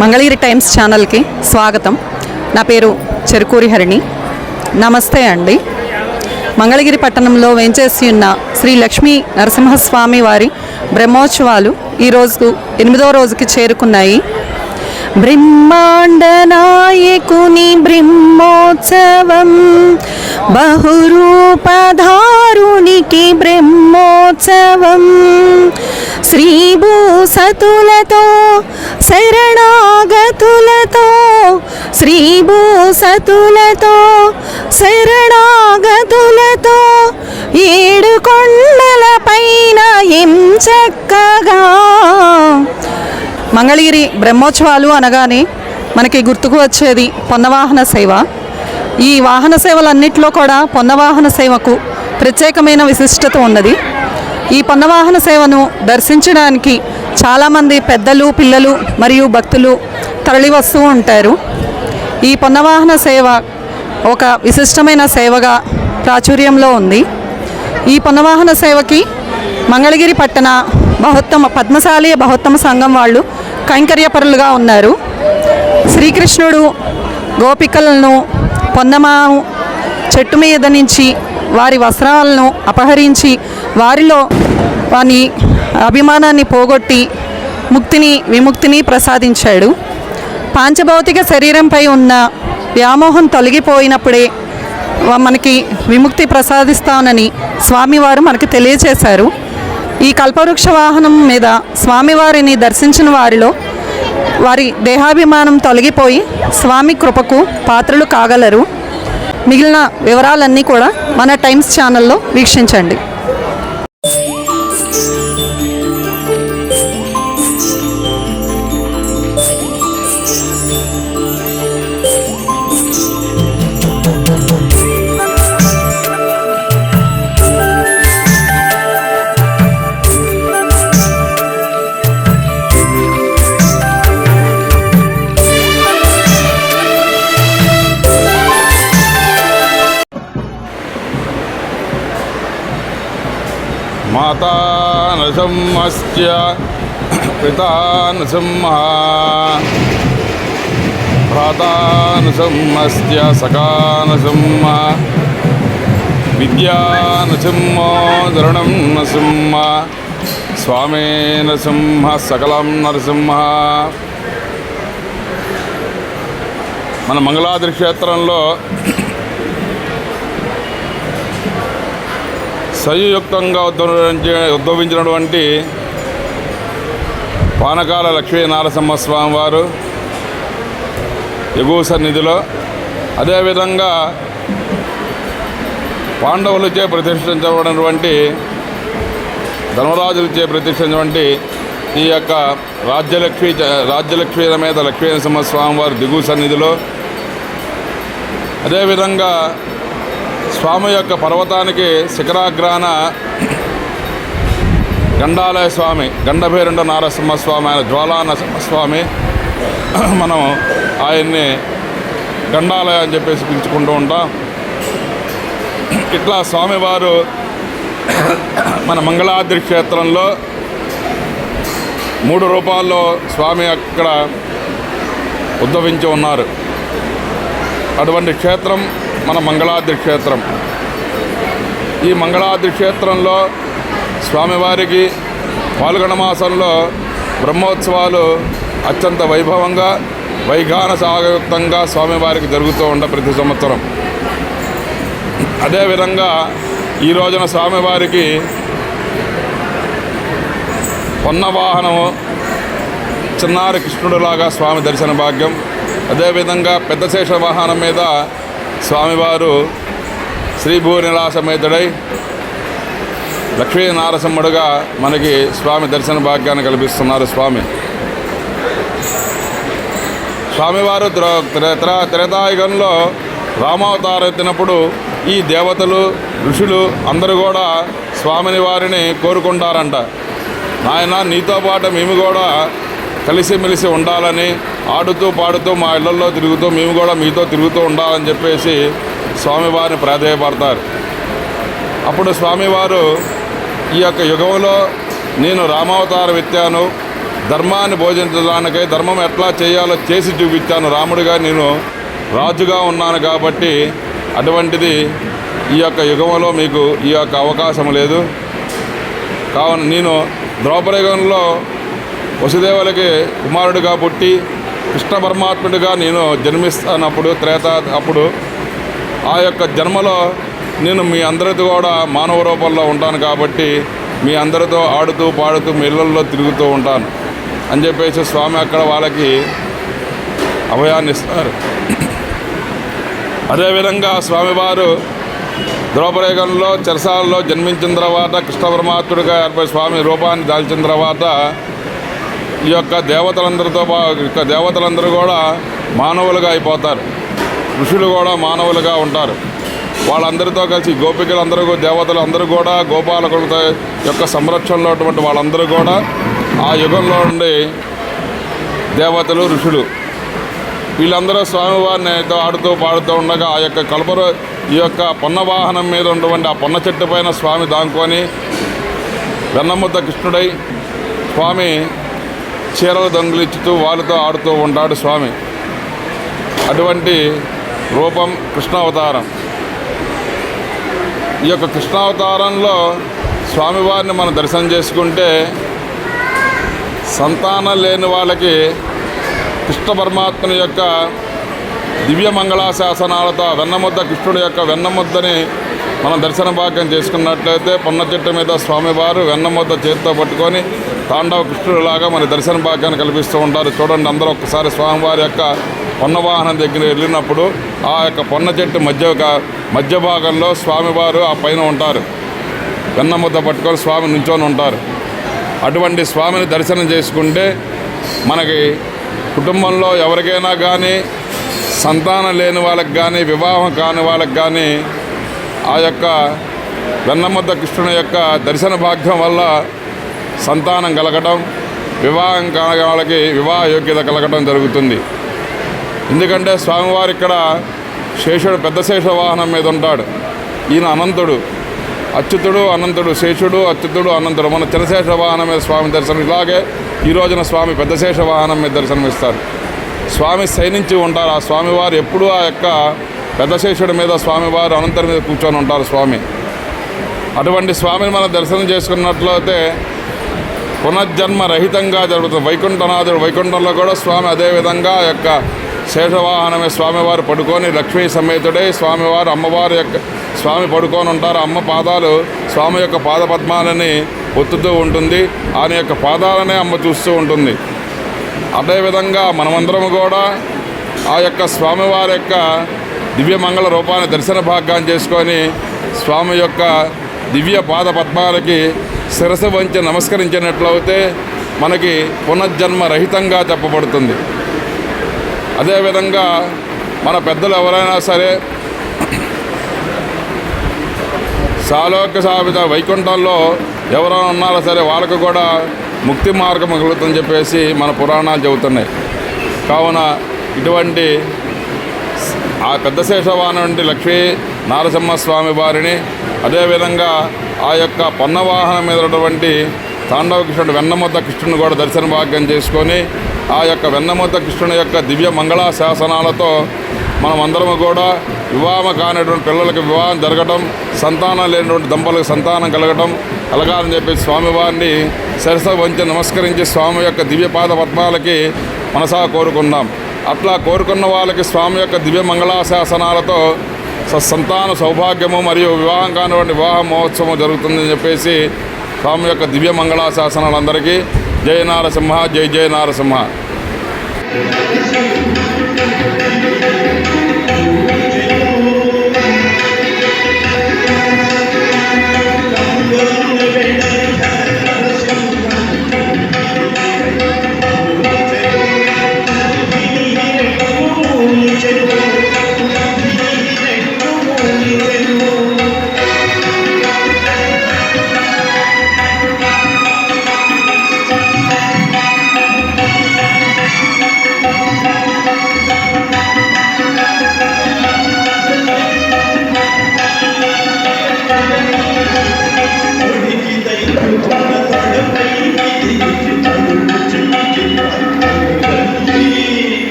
Mangalagiri times ఛానల్కి స్వాగతం. నా పేరు చెరుకూరి హరిణి. నమస్తే అండి. మంగళగిరి పట్టణంలో వేంచేసి ఉన్న శ్రీ లక్ష్మీ నరసింహస్వామి వారి బ్రహ్మోత్సవాలు ఈరోజు ఎనిమిదో రోజుకి చేరుకున్నాయి. బ్రహ్మాండ నాయకుని బ్రహ్మోత్సవం బహురూపధారునికి బ్రహ్మోత్సవం శ్రీభూసతులతో శరణాగతులతో శ్రీభూసతులతో శరణాగతులతో ఏడు కొండల పైన చక్కగా. మంగళగిరి బ్రహ్మోత్సవాలు అనగానే మనకి గుర్తుకు వచ్చేది పొన్నవాహన సేవ. ఈ వాహన సేవలన్నింటిలో కూడా పొన్నవాహన సేవకు ప్రత్యేకమైన విశిష్టత ఉన్నది. ఈ పొన్నవాహన సేవను దర్శించడానికి చాలామంది పెద్దలు పిల్లలు మరియు భక్తులు తరలి వస్తూ ఉంటారు. ఈ పొన్నవాహన సేవ ఒక విశిష్టమైన సేవగా ప్రాచుర్యంలో ఉంది. ఈ పొన్నవాహన సేవకి మంగళగిరి పట్టణ బహుత్తమ పద్మశాలి బహుత్తమ సంఘం వాళ్ళు కైంకర్యపరులుగా ఉన్నారు. శ్రీకృష్ణుడు గోపికలను పొన్నమాను చెట్టు మీద నుంచి వారి వస్త్రాలను అపహరించి వారిలో వాని అభిమానాన్ని పోగొట్టి ముక్తిని విముక్తిని ప్రసాదించాడు. పాంచభౌతిక శరీరంపై ఉన్న వ్యామోహం తొలగిపోయినప్పుడే మనకి విముక్తి ప్రసాదిస్తానని స్వామివారు మనకి తెలియచేశారు. ఈ కల్పవృక్ష వాహనం మీద స్వామివారిని దర్శించిన వారిలో వారి దేహాభిమానం తొలగిపోయి స్వామి కృపకు పాత్రలు కాగలరు. మిగిలిన వివరాలన్నీ కూడా మన టైమ్స్ ఛానల్లో వీక్షించండి. नृसिंहस्य पिता नृसिंहः भ्राता नृसिंहस्य सखा नृसिंहः विद्या नृसिंहो धरणं नृसिंह स्वामी नृसिंहः सकलं నరసింహ మన మంగళాద్రి క్షేత్రంలో సంయుక్తంగా ఉద్భవించి ఉద్భవించినటువంటి పానకాల లక్ష్మీ నారసింహస్వామి వారు ఎగువ సన్నిధిలో అదేవిధంగా పాండవులచే ప్రతిష్ఠించబడినటువంటి ధర్మరాజులచే ప్రతిష్ఠించినటువంటి ఈ యొక్క రాజ్యలక్ష్మి రాజ్యలక్ష్మి మీద లక్ష్మీ నరసింహస్వామి వారి దిగువ సన్నిధిలో అదేవిధంగా స్వామి యొక్క పర్వతానికి శిఖరాగ్రాన గండాలయ స్వామి గండభేరుండ నారసింహస్వామి ఆయన జ్వాలా నరసింహస్వామి మనం ఆయన్ని గండాలయ అని చెప్పేసి పిలుచుకుంటూ ఉంటాం. ఇట్లా స్వామివారు మన మంగళాద్రి క్షేత్రంలో మూడు రూపాల్లో స్వామి అక్కడ ఉద్భవించి ఉన్నారు. అటువంటి క్షేత్రం మన మంగళాద్రి క్షేత్రం. ఈ మంగళాద్రి క్షేత్రంలో స్వామివారికి పాల్గొన మాసంలో బ్రహ్మోత్సవాలు అత్యంత వైభవంగా వైఘాన సాగయుక్తంగా స్వామివారికి జరుగుతూ ఉండ ప్రతి సంవత్సరం. అదేవిధంగా ఈ రోజున స్వామివారికి పొన్న వాహనము చిన్నారి కృష్ణుడిలాగా స్వామి దర్శన భాగ్యం. అదేవిధంగా పెద్ద శేష వాహనం మీద స్వామివారు శ్రీ భూనిలా సమేతుడై లక్ష్మీ నారసింహుడుగా మనకి స్వామి దర్శన భాగ్యాన్ని కల్పిస్తున్నారు స్వామి. స్వామివారు త్ర- త్రేతాయుగంలో రామావతారం ఎత్తినప్పుడు ఈ దేవతలు ఋషులు అందరూ కూడా స్వామిని వారిని కోరుకుంటారంట. నాయన నీతో పాటు మేము కూడా కలిసిమెలిసి ఉండాలని ఆడుతూ పాడుతూ మా ఇళ్ళలో తిరుగుతూ మేము కూడా మీతో తిరుగుతూ ఉండాలని చెప్పేసి స్వామివారిని ప్రాధేయపడతారు. అప్పుడు స్వామివారు ఈ యొక్క యుగంలో నేను రామావతారం ఎత్తాను ధర్మాన్ని బోధించడానికై ధర్మం ఎట్లా చేయాలో చేసి చూపించాను. రాముడిగా నేను రాజుగా ఉన్నాను కాబట్టి అటువంటిది ఈ యొక్క యుగంలో మీకు ఈ యొక్క అవకాశం లేదు. కావున నేను ద్రౌపదయుగంలో వసుదేవులకి కుమారుడిగా పుట్టి కృష్ణ పరమాత్ముడిగా నేను జన్మిస్తానప్పుడు త్రేత అప్పుడు ఆ యొక్క జన్మలో నేను మీ అందరితో కూడా మానవ రూపంలో ఉంటాను కాబట్టి మీ అందరితో ఆడుతూ పాడుతూ మీ ఇళ్ళల్లో తిరుగుతూ ఉంటాను అని చెప్పేసి స్వామి అక్కడ వాళ్ళకి అభయాన్ని ఇస్తారు. అదేవిధంగా స్వామివారు ద్రౌపదేగంలో చెరసాలలో జన్మించిన తర్వాత కృష్ణ పరమాత్ముడిగా ఏర్పడి స్వామి రూపాన్ని దాల్చిన తర్వాత ఈ యొక్క దేవతలందరితో పా యొక్క దేవతలందరూ కూడా మానవులుగా అయిపోతారు. ఋషులు కూడా మానవులుగా ఉంటారు. వాళ్ళందరితో కలిసి గోపికలందరూ దేవతలు అందరూ కూడా గోపాలకులతో యొక్క సంరక్షణలో ఉన్నటువంటి వాళ్ళందరూ కూడా ఆ యుగంలో ఉండి దేవతలు ఋషులు. వీళ్ళందరూ స్వామివారిని తో ఆడుతూ పాడుతూ ఉండగా ఆ యొక్క కల్పర ఈ యొక్క పొన్న వాహనం మీద ఉన్నటువంటి ఆ పొన్న చెట్టు పైన స్వామి దాంకొని వెన్నముద్ద కృష్ణుడై స్వామి చీరలు దొంగిలించుతూ వాళ్ళతో ఆడుతూ ఉంటాడు స్వామి. అటువంటి రూపం కృష్ణావతారం. ఈ యొక్క కృష్ణావతారంలో స్వామివారిని మనం దర్శనం చేసుకుంటే సంతానం లేని వాళ్ళకి కృష్ణ పరమాత్మని యొక్క దివ్య మంగళాశాసనాలతో వెన్నముద్ద కృష్ణుడి యొక్క వెన్నముద్దని మనం దర్శన భాగ్యం చేసుకున్నట్లయితే పొన్న చెట్టు మీద స్వామివారు వెన్నమూత చేతితో పట్టుకొని తాండవ కృష్ణుడిలాగా మన దర్శన భాగ్యాన్ని కల్పిస్తూ ఉంటారు. చూడండి అందరూ ఒక్కసారి స్వామివారి యొక్క పొన్న వాహనం దగ్గర వెళ్ళినప్పుడు ఆ యొక్క పొన్న చెట్టు మధ్య మధ్య భాగంలో స్వామివారు ఆ పైన ఉంటారు. వెన్నమూత పట్టుకొని స్వామి నుంచొని ఉంటారు. అటువంటి స్వామిని దర్శనం చేసుకుంటే మనకి కుటుంబంలో ఎవరికైనా కానీ సంతానం లేని వాళ్ళకి కానీ వివాహం కాని వాళ్ళకి కానీ ఆ యొక్క వెన్నముద్ద కృష్ణుని యొక్క దర్శన భాగ్యం వల్ల సంతానం కలగటం వివాహం కాని వాళ్ళకి వివాహ యోగ్యత కలగటం జరుగుతుంది. ఎందుకంటే స్వామివారు ఇక్కడ శేషుడు పెద్ద శేష వాహనం మీద ఉంటాడు. ఈయన అనంతుడు అచ్యుతుడు అనంతుడు శేషుడు అచ్యుతుడు అనంతుడు. మన చిన్నశేష వాహనం మీద స్వామి దర్శనం ఇలాగే ఈ రోజున స్వామి పెద్ద శేష వాహనం మీద దర్శనమిస్తారు. స్వామి శయనించి ఉంటారు. ఆ స్వామివారు ఎప్పుడూ ఆ యొక్క పెద్దశేషుడి మీద స్వామివారు అనంతరం మీద కూర్చొని ఉంటారు స్వామి. అటువంటి స్వామిని మనం దర్శనం చేసుకున్నట్లయితే పునర్జన్మ రహితంగా జరుగుతుంది. వైకుంఠనాథుడు వైకుంఠంలో కూడా స్వామి అదేవిధంగా ఆ యొక్క శేషవాహనమే స్వామివారు పడుకొని లక్ష్మీ సమేతుడై స్వామివారు అమ్మవారి యొక్క స్వామి పడుకొని ఉంటారు. అమ్మ పాదాలు స్వామి యొక్క పాద పద్మాలని ఒత్తుతూ ఉంటుంది. ఆయన యొక్క పాదాలనే అమ్మ చూస్తూ ఉంటుంది. అదేవిధంగా మనమందరం కూడా ఆ యొక్క స్వామివారి యొక్క దివ్యమంగళ రూపాన్ని దర్శన భాగ్యాన్ని చేసుకొని స్వామి యొక్క దివ్య పాద పద్మాలకి శిరసు వంచి నమస్కరించినట్లయితే మనకి పునర్జన్మ రహితంగా చెప్పబడుతుంది. అదేవిధంగా మన పెద్దలు ఎవరైనా సరే సాలోక్య సాబిత వైకుంఠంలో ఎవరైనా ఉన్నారో సరే వాళ్ళకు కూడా ముక్తి మార్గం కలుగుతుందని చెప్పేసి మన పురాణాలు చెబుతున్నాయి. కావున ఇటువంటి ఆ పెద్ద శేషవాహనం నుండి లక్ష్మీ నారసింహస్వామి వారిని అదేవిధంగా ఆ యొక్క పన్నవాహనం మీద ఉన్నటువంటి తాండవ కృష్ణుడు వెన్నముద్ద కృష్ణుని కూడా దర్శన భాగ్యం చేసుకొని ఆ యొక్క వెన్నముద్ద కృష్ణుని యొక్క దివ్య మంగళా శాసనాలతో మనం అందరము కూడా వివాహం కానిటువంటి పిల్లలకి వివాహం జరగటం సంతానం లేనటువంటి దంపతులకు సంతానం కలగటం కలగాలని చెప్పి స్వామివారిని సరస వంచి నమస్కరించి స్వామి యొక్క దివ్య పాద పద్మాలకి మనసా కోరుకుందాం. అట్లా కోరుకున్న వాళ్ళకి స్వామి యొక్క దివ్య మంగళాశాసనాలతో సత్సంతాన సౌభాగ్యము మరియు వివాహం కానివ్వండి వివాహ మహోత్సవం జరుగుతుందని చెప్పేసి స్వామి యొక్క దివ్య మంగళాశాసనాలందరికీ జయ నారసింహ జై జయ నారసింహ.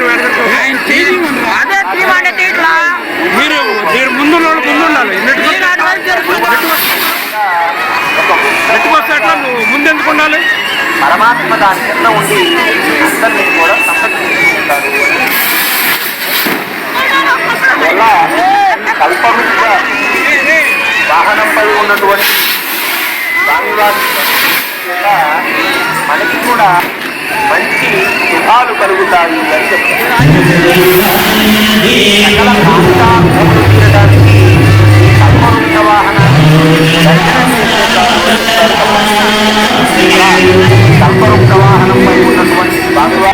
అదే టీం అంటే తీట్లా మీరు మీరు ముందు వాళ్ళు ముందు ఉండాలి. నెట్టుకొస్తే ఎట్లా నువ్వు ముందు ఎందుకు ఉండాలి? పరమాత్మ దాని కింద ఉండి అందరినీ కూడా వల్ల కల్పవృక్ష వాహనంపై ఉన్నటువంటి స్వామివారి వల్ల మనకి కూడా మంచి సుఖాలు కలుగుతాయి అని చెప్తున్నారు ప్రవాహనంపై ఉన్నటువంటి భాగవా